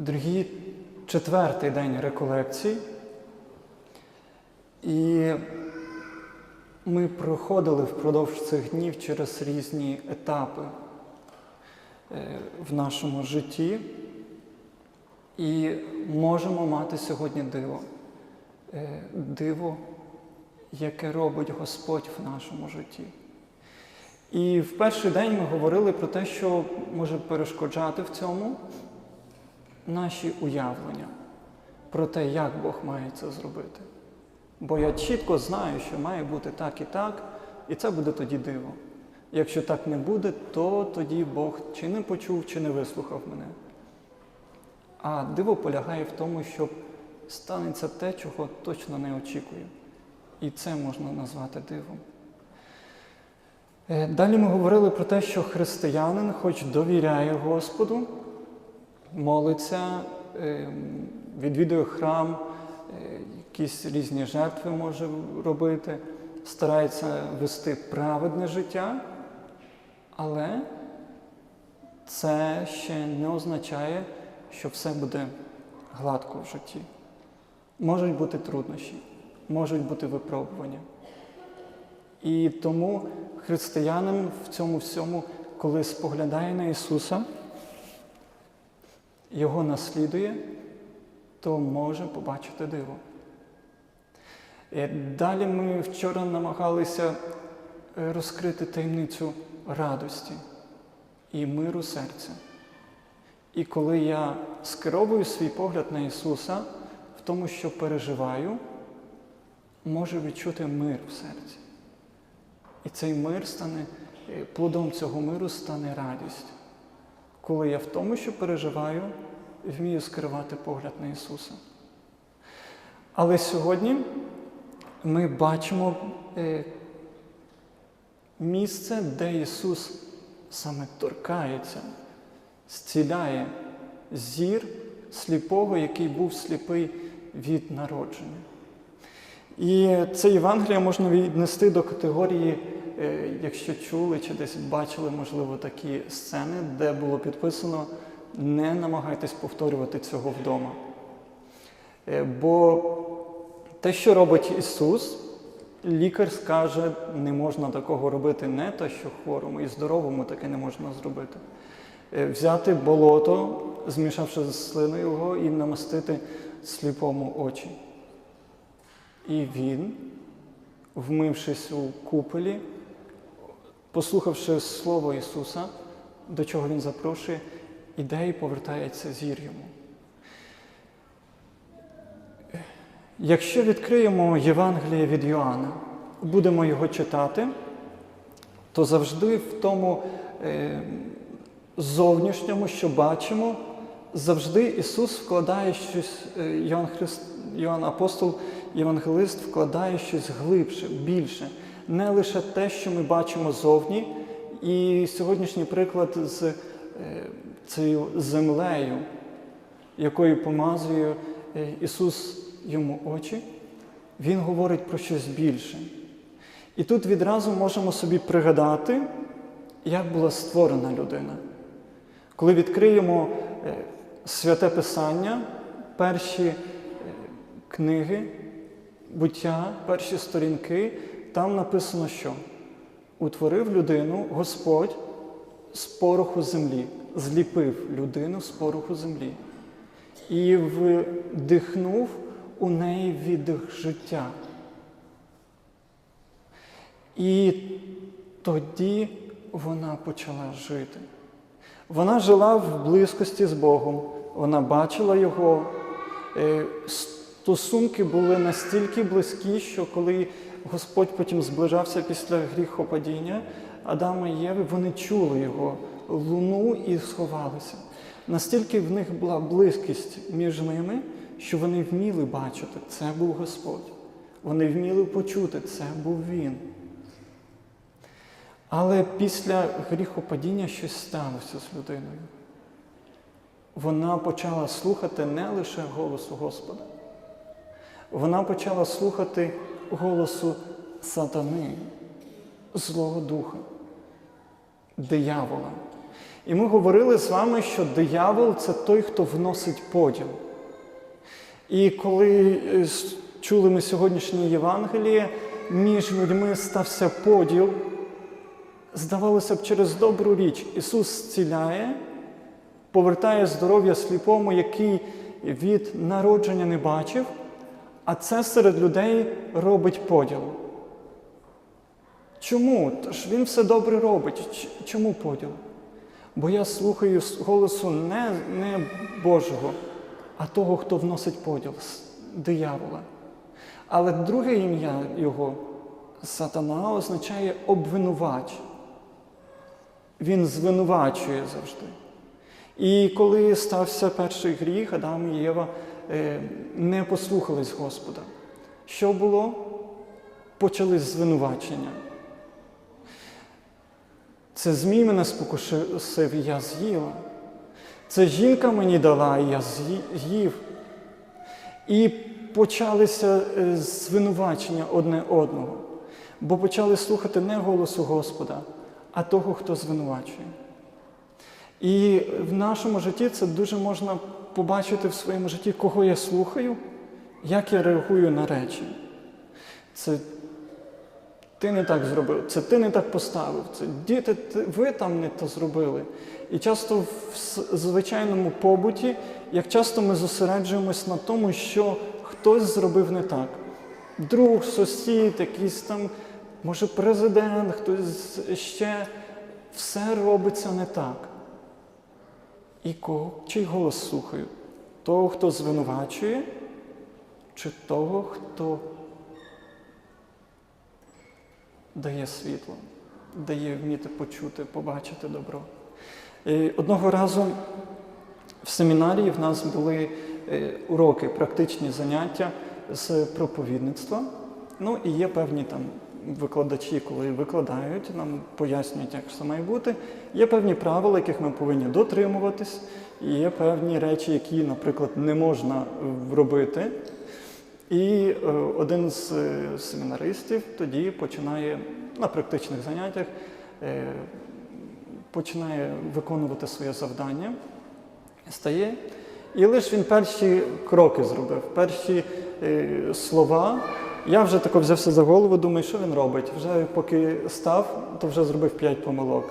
Дорогі, четвертий день реколекцій. І ми проходили впродовж цих днів через різні етапи е, в нашому житті і можемо мати сьогодні диво. Е, Диво, яке робить Господь в нашому житті. І в перший день ми говорили про те, що може перешкоджати в цьому наші уявлення про те, як Бог має це зробити. Бо я чітко знаю, що має бути так і так, і це буде тоді диво. Якщо так не буде, то тоді Бог чи не почув, чи не вислухав мене. А диво полягає в тому, що станеться те, чого точно не очікую. І це можна назвати дивом. Е, Далі ми говорили про те, що християнин, хоч довіряє Господу, молиться, ем, відвідує храм, е, якісь різні жертви може робити, старається вести праведне життя, але це ще не означає, що все буде гладко в житті. Можуть бути труднощі, можуть бути випробування. І тому християнин в цьому всьому, коли споглядає на Ісуса, його наслідує, то може побачити диво. І далі ми вчора намагалися е, розкрити таємницю радості і миру серця. І коли я скеровую свій погляд на Ісуса в тому, що переживаю, можу відчути мир в серці. І цей мир стане, е, плодом цього миру стане радість. Коли я в тому, що переживаю, вмію скривати погляд на Ісуса. Але сьогодні ми бачимо е, місце, де Ісус саме торкається, зціляє зір сліпого, який був сліпий від народження. І це Євангеліє можна віднести до категорії, якщо чули чи десь бачили, можливо, такі сцени, де було підписано не намагайтесь повторювати цього вдома. Е, Бо те, що робить Ісус, лікар скаже, не можна такого робити не те, що хворому і здоровому таке не можна зробити. Е, Взяти болото, змішавши з слиною його, і намастити сліпому очі. І він, вмившись у куполі, послухавши Слово Ісуса, до чого Він запрошує, іде і повертається зір йому. Якщо відкриємо Євангеліє від Йоанна, будемо його читати, то завжди в тому е, зовнішньому, що бачимо, завжди Ісус вкладає щось, е, Йоанн, Христ, Йоанн Апостол, Євангелист вкладає щось глибше, більше, не лише те, що ми бачимо зовні. І сьогоднішній приклад з е, цією землею, якою помазує е, Ісус йому очі, Він говорить про щось більше. І тут відразу можемо собі пригадати, як була створена людина. Коли відкриємо е, святе Писання, перші книги, буття, перші сторінки, там написано, що утворив людину Господь з пороху землі, зліпив людину з пороху землі і вдихнув у неї віддих життя. І тоді вона почала жити. Вона жила в близькості з Богом, вона бачила Його. Е, Стосунки були настільки близькі, що коли Господь потім зближався після гріхопадіння Адама і Єви, вони чули його луну і сховалися. Настільки в них була близькість між ними, що вони вміли бачити, це був Господь. Вони вміли почути, це був Він. Але після гріхопадіння щось сталося з людиною. Вона почала слухати не лише голосу Господа, вона почала слухати голосу сатани, Злого Духа, диявола. І ми говорили з вами, що диявол це той, хто вносить поділ. І коли е, чули ми сьогоднішнє Євангеліє, між людьми стався поділ, здавалося б, через добру річ Ісус зціляє, повертає здоров'я сліпому, який від народження не бачив, а це серед людей робить поділ. Чому? Тож він все добре робить. Чому поділ? Бо я слухаю голосу не, не Божого, а того, хто вносить поділ диявола. Але друге ім'я його сатана означає обвинувач. Він звинувачує завжди. І коли стався перший гріх, Адам і Єва не послухались Господа. Що було? Почались звинувачення. Це змій мене спокусив, і я з'їла. Це жінка мені дала, і я з'їв. І почалися е, звинувачення одне одного, бо почали слухати не голосу Господа, а того, хто звинувачує. І в нашому житті це дуже можна побачити в своєму житті, кого я слухаю, як я реагую на речі. Це ти не так зробив, це ти не так поставив, це діти, ви там не то зробили. І часто в звичайному побуті, як часто ми зосереджуємось на тому, що хтось зробив не так. Друг, сусід, якийсь там, може, президент, хтось ще все робиться не так. І кого, чий голос слухаю? Того, хто звинувачує, чи того, хто дає світло, дає вміти почути, побачити добро. І одного разу в семінарії в нас були е, уроки, практичні заняття з проповідництва. Ну і є певні там викладачі, коли викладають, нам пояснюють, як це має бути. Є певні правила, яких ми повинні дотримуватись, і є певні речі, які, наприклад, не можна робити. І е, один з е, семінаристів тоді починає на практичних заняттях е, починає виконувати своє завдання, стає. І лише він перші кроки зробив, перші слова. Я вже тако взявся за голову, думаю, що він робить. Вже поки став, то вже зробив п'ять помилок.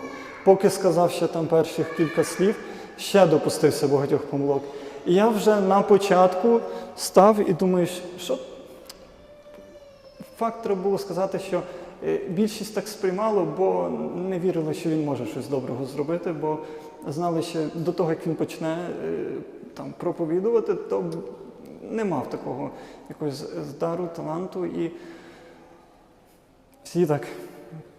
Поки сказав ще там перших кілька слів, ще допустився багатьох помилок. І я вже на початку став і думаю, що факт треба було сказати, що е, більшість так сприймало, бо не вірили, що він може щось доброго зробити, бо знали, що до того, як він почне е, там проповідувати, то не мав такого якогось здару, таланту. І всі так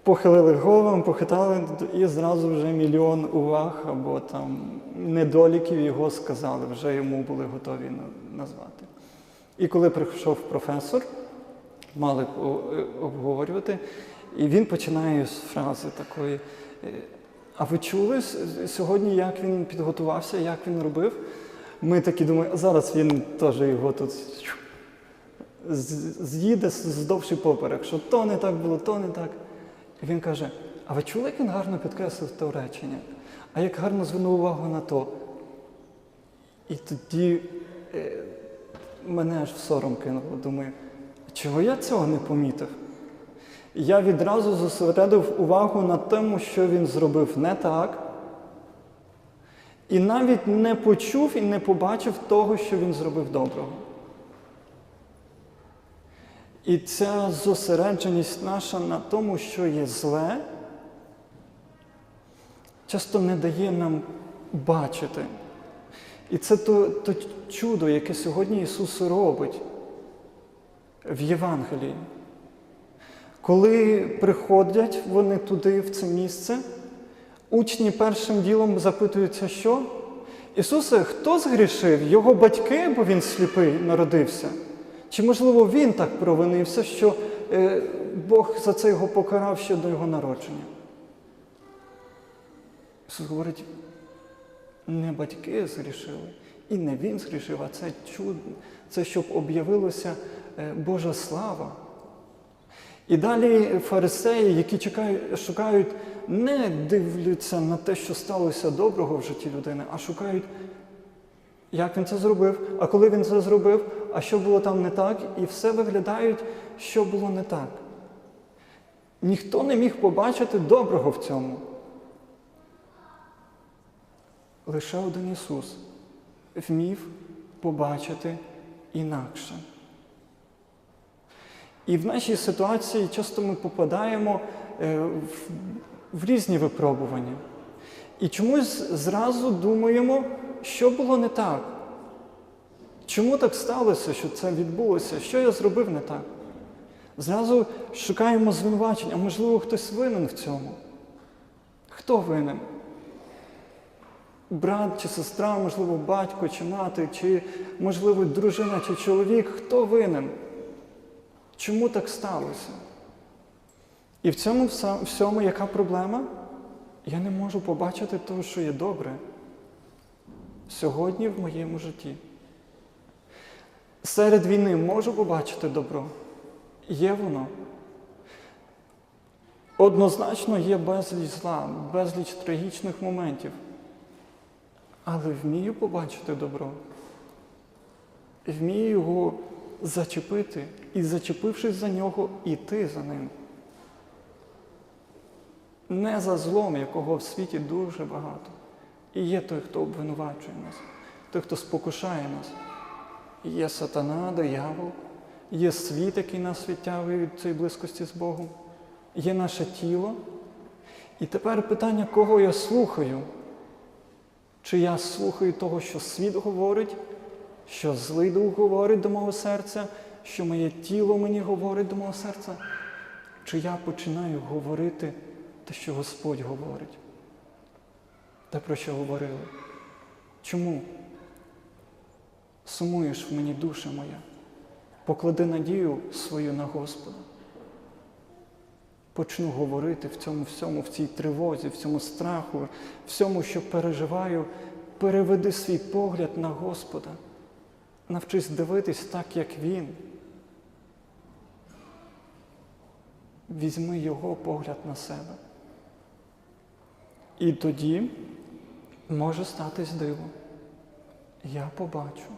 похилили головами, похитали, і зразу вже мільйон уваг або там недоліків його сказали, вже йому були готові назвати. І коли прийшов професор, мали е, обговорювати, і він починає з фрази такої. е, А ви чули сьогодні, як він підготувався, як він робив? Ми такі думаємо, зараз він теж його тут з'їде здовший поперек, що то не так було, то не так. І він каже: а ви чули, як він гарно підкреслив те речення? А як гарно звернув увагу на то? І тоді е, мене аж в сором кинуло. Думаю, чого я цього не помітив? Я відразу зосередив увагу на тому, що він зробив не так, і навіть не почув і не побачив того, що він зробив доброго. І ця зосередженість наша на тому, що є зле, часто не дає нам бачити. І це то, то чудо, яке сьогодні Ісус робить в Євангелії. Коли приходять вони туди, в це місце, учні першим ділом запитуються, що? Ісусе, хто згрішив? Його батьки, бо він сліпий народився? Чи, можливо, він так провинився, що е, Бог за це його покарав ще до його народження? Ісус говорить, не батьки згрішили, і не він згрішив, а це чудо, це щоб об'явилося е, Божа слава. І далі фарисеї, які чекають, шукають, не дивляться на те, що сталося доброго в житті людини, а шукають, як він це зробив, а коли він це зробив, а що було там не так, і все виглядають, що було не так. Ніхто не міг побачити доброго в цьому. Лише один Ісус вмів побачити інакше. І в нашій ситуації часто ми попадаємо е, в, в різні випробування. І чомусь зразу думаємо, що було не так. Чому так сталося, що це відбулося? Що я зробив не так? Зразу шукаємо звинувачень, а можливо, хтось винен в цьому. Хто винен? Брат чи сестра, можливо, батько чи мати, чи, можливо, дружина чи чоловік. Хто винен? Чому так сталося? І в цьому всьому яка проблема? Я не можу побачити того, що є добре сьогодні в моєму житті. Серед війни можу побачити добро. Є воно. Однозначно є безліч зла, безліч трагічних моментів. Але вмію побачити добро. Вмію його зачепити і, зачепившись за нього, іти за ним. Не за злом, якого в світі дуже багато. І є той, хто обвинувачує нас, той, хто спокушає нас. Є сатана, диявол, є світ, який нас відтягує від цієї близькості з Богом, є наше тіло. І тепер питання, кого я слухаю? Чи я слухаю того, що світ говорить, що злий дух говорить до мого серця, що моє тіло мені говорить до мого серця? Чи я починаю говорити те, що Господь говорить? Те, про що говорили? Чому? Сумуєш в мені душа моя, поклади надію свою на Господа. Почну говорити в цьому всьому, в цій тривозі, в цьому страху, всьому, що переживаю, переведи свій погляд на Господа. Навчись дивитись так, як Він. Візьми Його погляд на себе. І тоді може статись диво. Я побачу,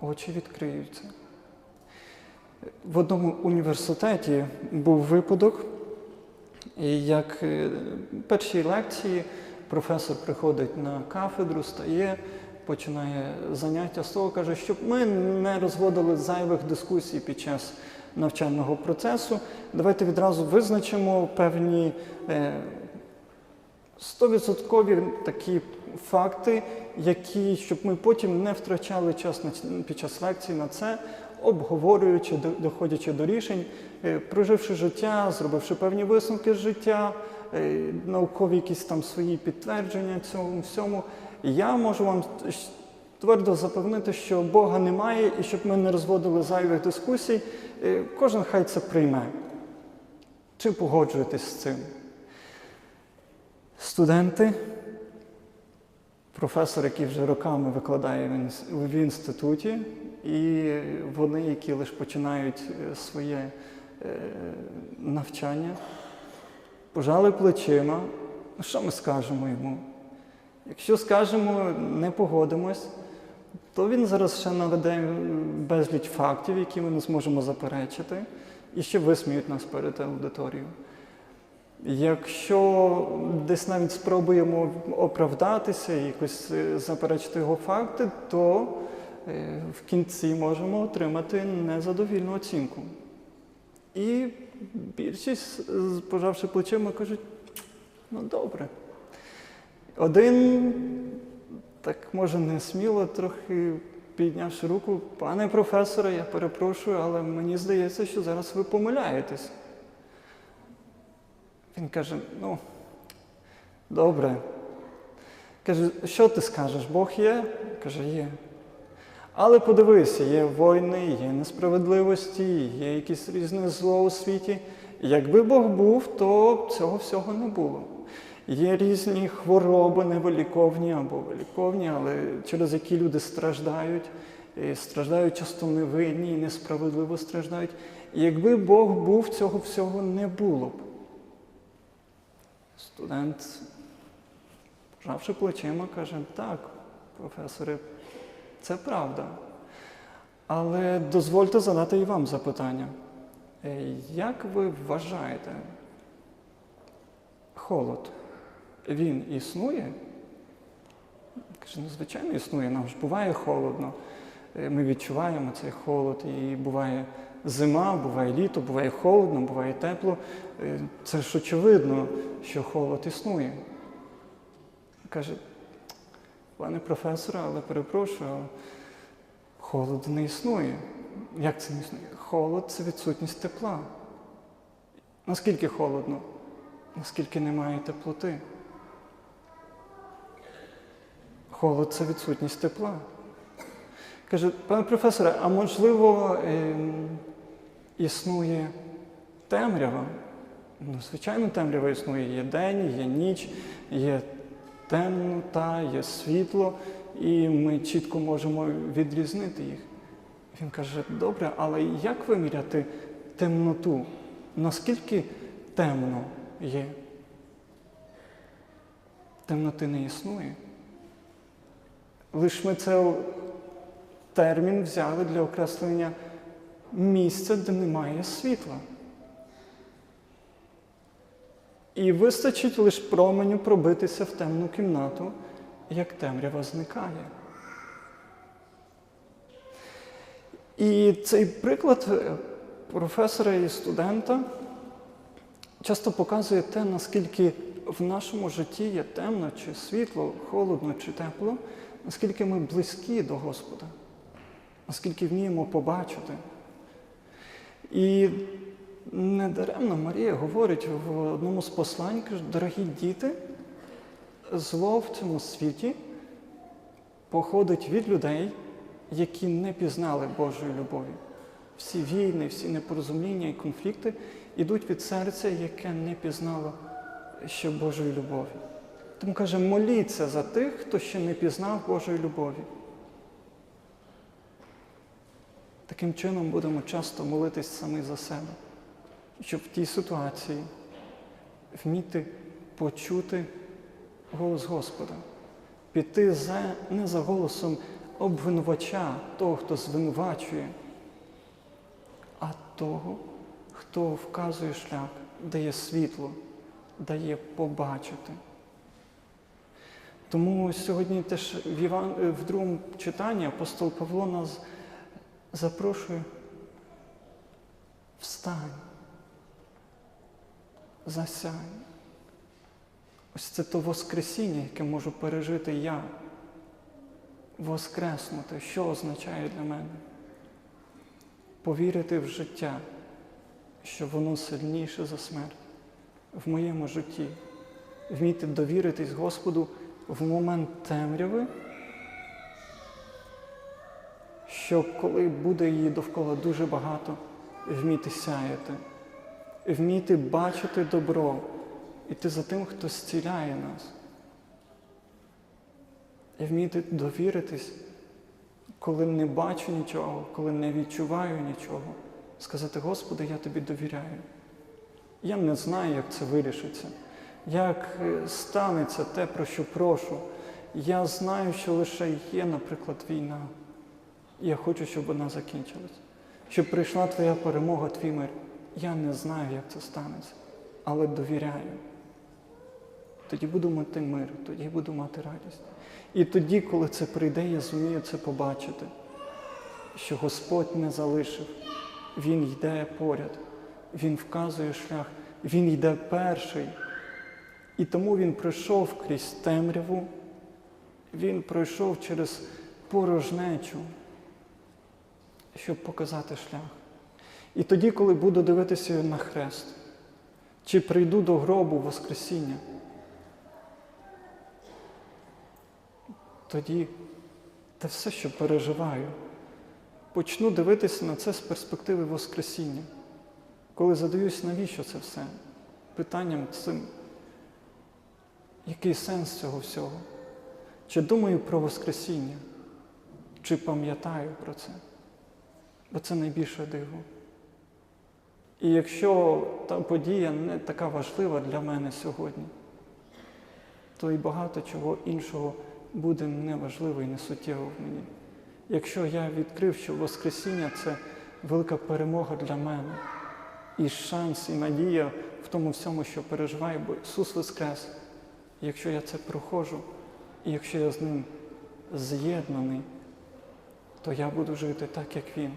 очі відкриються. В одному університеті був випадок, як е, першій лекції професор приходить на кафедру, стає, починає заняття з того, каже, щоб ми не розводили зайвих дискусій під час навчального процесу. Давайте відразу визначимо певні е, стовідсоткові такі факти, які, щоб ми потім не втрачали час під час лекції на це, обговорюючи, доходячи до рішень, е, проживши життя, зробивши певні висновки з життя, наукові якісь там свої підтвердження цьому всьому. Я можу вам твердо запевнити, що Бога немає, і щоб ми не розводили зайвих дискусій, е, кожен хай це прийме. Чи погоджуєтесь з цим? Студенти, професор, який вже роками викладає в інституті, і вони, які лише починають е, своє е, навчання, пожали плечима. Ну, Що ми скажемо йому? Якщо скажемо, не погодимось, то він зараз ще наведе безліч фактів, які ми не зможемо заперечити, і ще висміють нас перед аудиторією. Якщо десь навіть спробуємо оправдатися і якось е, заперечити його факти, то е, в кінці можемо отримати незадовільну оцінку. І більшість, пожавши плечима, кажуть, ну добре. Один, так може не сміло, трохи піднявши руку, пане професоре, я перепрошую, але мені здається, що зараз ви помиляєтесь. Він каже: ну, добре. Каже, що ти скажеш? Бог є? Каже, є. Але подивися, є війни, є несправедливості, є якісь різне зло у світі. Якби Бог був, то цього всього не було. Є різні хвороби невиліковні або виліковні, але через які люди страждають. і страждають часто невинні і несправедливо страждають. І якби Бог був, цього всього не було б. Студент, пожавши плечима, каже, так, професоре, це правда. Але дозвольте задати і вам запитання. Е, Як ви вважаєте, холод, він існує? Ну, звичайно, існує. Нам ж буває холодно. Е, Ми відчуваємо цей холод, і буває зима, буває літо, буває холодно, буває тепло. Е, Це ж очевидно, що холод існує. Каже, пане професоре, але перепрошую, холоду не існує. Як це не існує? Холод це відсутність тепла. Наскільки холодно? Наскільки немає теплоти? Холод це відсутність тепла. Каже, пане професоре, а можливо, ем, існує темрява? Ну, звичайно, темрява існує. Є день, є ніч, є темнота, є світло, і ми чітко можемо відрізнити їх. Він каже, добре, але як виміряти темноту? Наскільки темно є? Темноти не існує. Лиш ми цей термін взяли для окреслення місця, де немає світла. І вистачить лише променю пробитися в темну кімнату, як темрява зникає. І цей приклад е, професора і студента часто показує те, наскільки в нашому житті є темно, чи світло, холодно, чи тепло, наскільки ми близькі до Господа, наскільки вміємо побачити. І недаремно Марія говорить в одному з послань, каже, дорогі діти, зло в цьому світі походить від людей, які не пізнали Божої любові. Всі війни, всі непорозуміння і конфлікти йдуть від серця, яке не пізнало ще Божої любові. Тому каже, моліться за тих, хто ще не пізнав Божої любові. Таким чином будемо часто молитись самі за себе, щоб в тій ситуації вміти почути голос Господа, піти за, не за голосом обвинувача, того, хто звинувачує, а того, хто вказує шлях, дає світло, дає побачити. Тому сьогодні теж в, Іван, в другому читанні апостол Павло нас запрошує встань, засяй. Ось це то Воскресіння, яке можу пережити я. Воскреснути, що означає для мене? Повірити в життя, що воно сильніше за смерть в моєму житті, вміти довіритись Господу в момент темряви, що коли буде її довкола дуже багато, вміти сяяти, вміти бачити добро, іти за тим, хто зціляє нас. І вміти довіритись, коли не бачу нічого, коли не відчуваю нічого, сказати, Господи, я тобі довіряю. Я не знаю, як це вирішиться, як е, станеться те, про що прошу. Я знаю, що лише є, наприклад, війна. Я хочу, щоб вона закінчилась. Щоб прийшла твоя перемога, твій мир. Я не знаю, як це станеться, але довіряю. Тоді буду мати мир, тоді буду мати радість. І тоді, коли це прийде, я зумію це побачити, що Господь не залишив, Він йде поряд, Він вказує шлях, Він йде перший. І тому Він пройшов крізь темряву, Він пройшов через порожнечу, щоб показати шлях. І тоді, коли буду дивитися на хрест, чи прийду до гробу Воскресіння, тоді те все, що переживаю, почну дивитися на це з перспективи Воскресіння. Коли задаюсь, навіщо це все? Питанням цим, який сенс цього всього? Чи думаю про Воскресіння? Чи пам'ятаю про це. Бо це найбільше диво. І якщо та подія не така важлива для мене сьогодні, то і багато чого іншого буде неважливо і несуттєво в мені. Якщо я відкрив, що Воскресіння це велика перемога для мене, і шанс, і надія в тому всьому, що переживаю, бо Ісус Воскрес. Якщо я це проходжу, і якщо я з ним з'єднаний, то я буду жити так, як Він.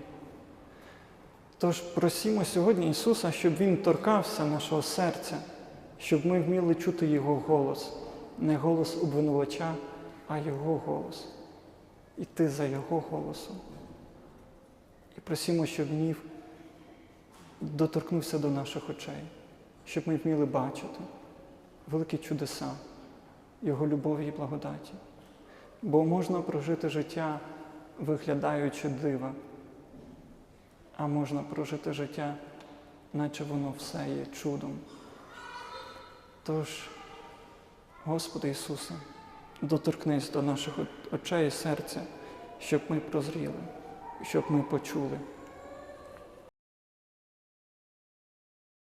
Тож просімо сьогодні Ісуса, щоб Він торкався нашого серця, щоб ми вміли чути Його голос, не голос обвинувача, а Його голос. Іти за Його голосом. І просімо, щоб гнів доторкнувся до наших очей, щоб ми вміли бачити великі чудеса, Його любові і благодаті. Бо можна прожити життя, виглядаючи дива, а можна прожити життя, наче воно все є чудом. Тож, Господи Ісусе, доторкнись до наших очей і серця, щоб ми прозріли, щоб ми почули,